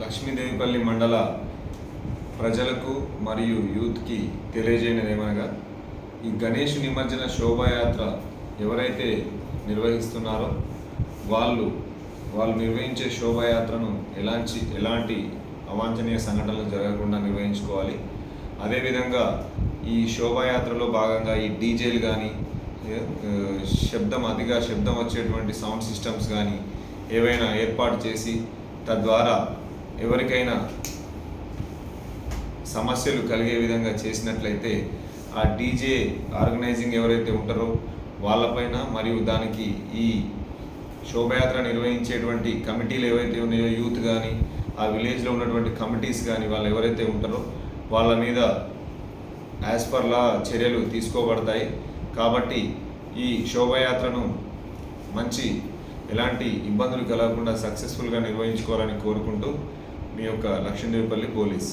లక్ష్మీదేవిపల్లి మండల ప్రజలకు మరియు యూత్కి తెలియజేయనిది ఏమనగా ఈ గణేష్ నిమజ్జన శోభాయాత్ర ఎవరైతే నిర్వహిస్తున్నారో వాళ్ళు వాళ్ళు నిర్వహించే శోభాయాత్రను ఎలాంటి ఎలాంటి అవాంఛనీయ సంఘటనలు జరగకుండా నిర్వహించుకోవాలి. అదేవిధంగా ఈ శోభాయాత్రలో భాగంగా ఈ డీజేలు కానీ శబ్దం అతిగా శబ్దం వచ్చేటువంటి సౌండ్ సిస్టమ్స్ కానీ ఏవైనా ఏర్పాటు చేసి తద్వారా ఎవరికైనా సమస్యలు కలిగే విధంగా చేసినట్లయితే ఆ డీజే ఆర్గనైజింగ్ ఎవరైతే ఉంటారో వాళ్ళపైన మరియు దానికి ఈ శోభయాత్ర నిర్వహించేటువంటి కమిటీలు ఏవైతే ఉన్నాయో యూత్ కానీ ఆ విలేజ్లో ఉన్నటువంటి కమిటీస్ కానీ వాళ్ళు ఎవరైతే ఉంటారో వాళ్ళ మీద యాజ్ పర్ లా చర్యలు తీసుకోబడతాయి. కాబట్టి ఈ శోభయాత్రను మంచి ఎలాంటి ఇబ్బందులు కలగకుండా సక్సెస్ఫుల్గా నిర్వహించుకోవాలని కోరుకుంటూ మీ యొక్క లక్ష్మీదేవిపల్లి పోలీస్.